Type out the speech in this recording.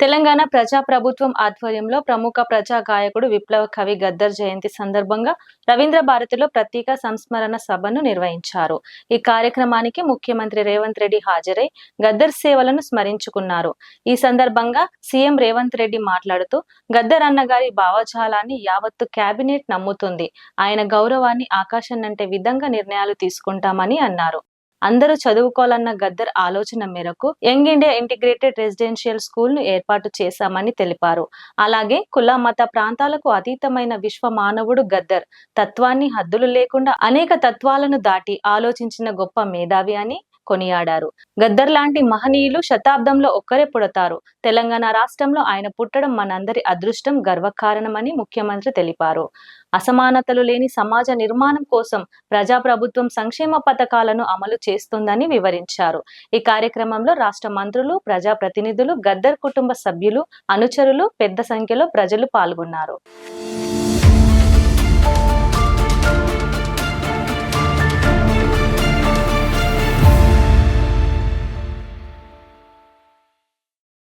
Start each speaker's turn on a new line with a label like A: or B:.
A: తెలంగాణ ప్రజా ప్రభుత్వం ఆధ్వర్యంలో ప్రముఖ ప్రజా గాయకుడు విప్లవ కవి గద్దర్ జయంతి సందర్భంగా రవీంద్ర భారతిలో ప్రత్యేక సంస్మరణ సభను నిర్వహించారు. ఈ కార్యక్రమానికి ముఖ్యమంత్రి రేవంత్ రెడ్డి హాజరై గద్దర్ సేవలను స్మరించుకున్నారు. ఈ సందర్భంగా సీఎం రేవంత్ రెడ్డి మాట్లాడుతూ గద్దర్ అన్నగారి భావజాలాన్ని యావత్తు కేబినెట్ నమ్ముతుంది. ఆయన గౌరవాన్ని ఆకాశాన్నంటే విధంగా నిర్ణయాలు తీసుకుంటామని అన్నారు. అందరూ చదువుకోవాలన్న గద్దర్ ఆలోచన మేరకు యంగ్ ఇండియా ఇంటిగ్రేటెడ్ రెసిడెన్షియల్ స్కూల్ను ఏర్పాటు చేశామని తెలిపారు. అలాగే కుల మత ప్రాంతాలకు అతీతమైన విశ్వ మానవుడు గద్దర్ తత్వాన్ని హద్దులు లేకుండా అనేక తత్వాలను దాటి ఆలోచించిన గొప్ప మేధావి అని కొనియాడారు. గద్దర్ లాంటి మహనీయులు శతాబ్దంలో ఒక్కరే పుడతారు. తెలంగాణ రాష్ట్రంలో ఆయన పుట్టడం మనందరి అదృష్టం గర్వకారణమని ముఖ్యమంత్రి తెలిపారు. అసమానతలు లేని సమాజ నిర్మాణం కోసం ప్రజాప్రభుత్వం సంక్షేమ పథకాలను అమలు చేస్తుందని వివరించారు. ఈ కార్యక్రమంలో రాష్ట్ర మంత్రులు ప్రజాప్రతినిధులు గద్దర్ కుటుంబ సభ్యులు అనుచరులు పెద్ద సంఖ్యలో ప్రజలు పాల్గొన్నారు.